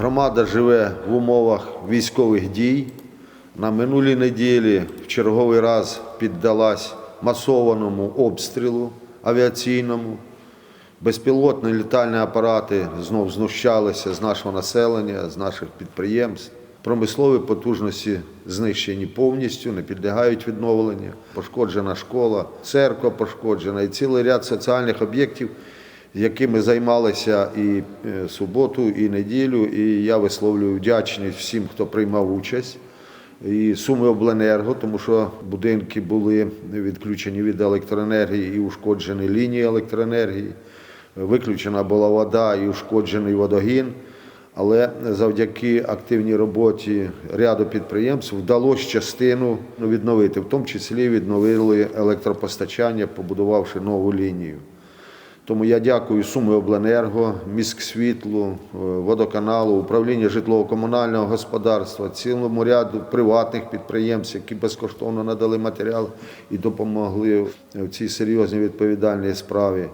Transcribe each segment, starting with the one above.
Громада живе в умовах військових дій. На минулій неділі в черговий раз піддалась масованому обстрілу авіаційному. Безпілотні літальні апарати знов знущалися з нашого населення, з наших підприємств. Промислові потужності знищені повністю, не підлягають відновленню. Пошкоджена школа, церква пошкоджена і цілий ряд соціальних об'єктів, якими займалися і е, суботу, і неділю. І я висловлюю вдячність всім, хто приймав участь. І Суми Обленерго, тому що будинки були відключені від електроенергії і ушкоджені лінії електроенергії. Виключена була вода і ушкоджений водогін. Але завдяки активній роботі ряду підприємств вдалося частину відновити, в тому числі відновили електропостачання, побудувавши нову лінію. Тому я дякую Суми Обленерго, міськсвітлу, е, водоканалу, управління житлово-комунального господарства, цілому ряду приватних підприємств, які безкоштовно надали матеріал і допомогли в цій серйозній відповідальній справі.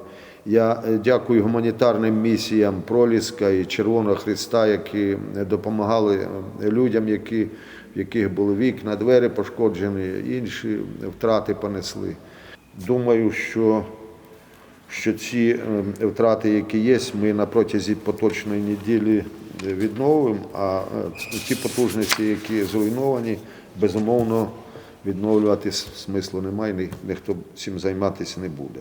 Я е, дякую гуманітарним місіям Проліска і Червоного Христа, які допомагали е, людям, які, в яких були вікна, двері пошкоджені, інші втрати понесли. Думаю, що що ці е, втрати, які є, ми на протязі поточної неділі відновимо, а е, ті потужності, які зруйновані, безумовно відновлювати смислу немає, ні- ніхто цим займатися не буде.